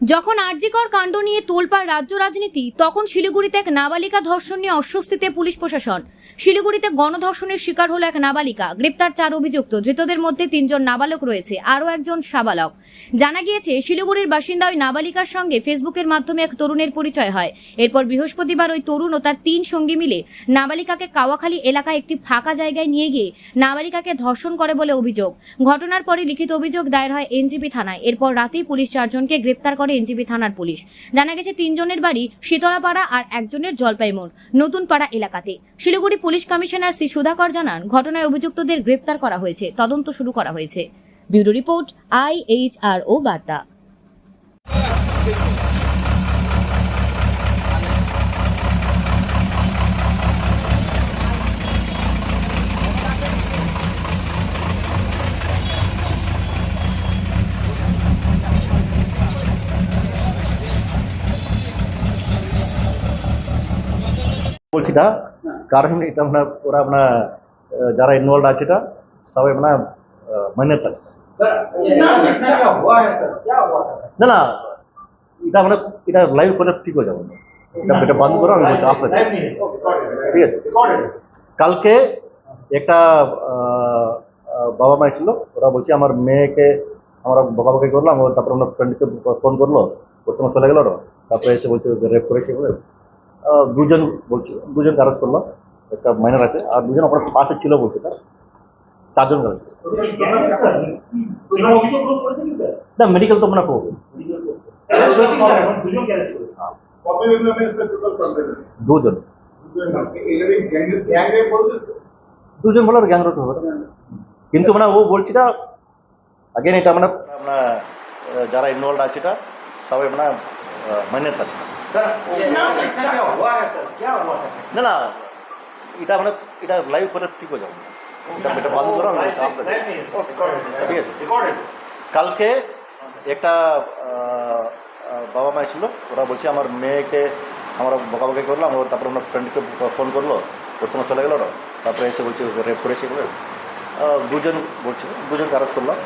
যখন আরজিকর কাণ্ড নিয়ে তোলপাড় রাজ্য রাজনীতি, তখন শিলিগুড়িতে এক নাবালিকা ধর্ষণ নিয়ে অস্বস্তিতে পুলিশ প্রশাসন। শিলিগুড়িতে গণধর্ষণের শিকার হলো এক নাবালিকা। গ্রেপ্তার চার অভিযুক্ত, ধৃতদের মধ্যে তিনজন নাবালক রয়েছে, আরও একজন সাবালক। জানা গিয়েছে, শিলিগুড়ির বাসিন্দা ওই নাবালিকার সঙ্গে ফেসবুকের মাধ্যমে এক তরুণের পরিচয় হয়। এরপর বৃহস্পতিবার ওই তরুণ ও তার তিন সঙ্গী মিলে নাবালিকাকে কাওয়াখালী এলাকায় একটি ফাঁকা জায়গায় নিয়ে গিয়ে নাবালিকাকে ধর্ষণ করে বলে অভিযোগ। ঘটনার পরে লিখিত অভিযোগ দায়ের হয় এনজিপি থানায়। এরপর রাতেই পুলিশ চারজনকে গ্রেপ্তার করে এনজিপি থানার পুলিশ। জানা গেছে, তিনজনের বাড়ি শীতলাপাড়া আর একজনের জলপাইমোড় নতুন পাড়া এলাকাতে। শিলিগুড়ি পুলিশ কমিশনার শ্রী সুধাকর জানান, ঘটনায় অভিযুক্তদের গ্রেপ্তার করা হয়েছে, তদন্ত শুরু করা হয়েছে। ব্যুরো রিপোর্ট আইএইচআর ও বার্তা। বলছি না কারণ এটা আপনার ওরা আপনার যারা ইনভলভ আছে এটা সবাই আমরা মানে থাকে না না এটা আমরা এটা লাইভ করে ঠিক হয়ে যাবে। এটা এটা বন্ধ করো আমি বলছি আপনার ঠিক আছে? কালকে একটা বাবা মা ছিল ওরা বলছে আমার মেয়েকে আমরা বাবা বাবাকে করলাম তারপর আমার ফ্রেন্ডকে ফোন করল ওর সময় চলে গেল তারপরে এসে বলছে রেপ করেছে দুজন বলছে দুজন অ্যারেস্ট করল একটা মাইনার আছে, আর দুজন আপনার পাশে ছিল বলছে, তার চারজন স্যার না মেডিকেল তো মনে করব দুজন। দুজন এখানে গ্যাং গ্যাংরট হবে। কিন্তু মানে ও বলছি না আগেন এটা মানে আপনার যারা ইনভলভ আছে এটা, সবাই মানে মাইনাস আছে। सर क्या हुआ है सर क्या हुआ था না না এটা মানে এটা লাইভ করে ঠিক হয়ে যাবে এটা এটা বন্ধ করো আমি বলছি আসলে Live नहीं है, sir। Recorded है, sir। ঠিক আছে। Recorded है। কালকে একটা আহ, আহ, বাবা মা ছিল ওরা বলছে আমার মেয়েকে আমরা বকাবকি করলাম ও তারপরে আমার ফ্রেন্ডকে ফোন করলো ওর সঙ্গে চলে গেলো ওরা তারপরে এসে বলছে রেপ করেছে বলে আহ, দুজন বলছে দুজন অ্যারেস্ট করলাম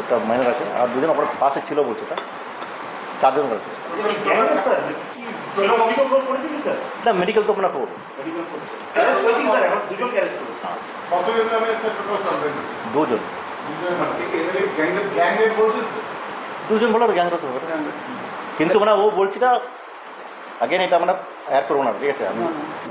একটা মাইনার আছে আর দুজন আমার পাশে ছিল বলছে তা চারজন অ্যারেস্ট করছে ये gang है, sir। কি দুজন অভিযোগ গ্রহণ করেছেন কি স্যার না মেডিকেল তো আপনার করব। দুজন। দুজন বলে গ্যাংরত হবে কিন্তু মানে ও বলছি না আগেন এটা আমরা অ্যাড করব না ঠিক আছে? আমি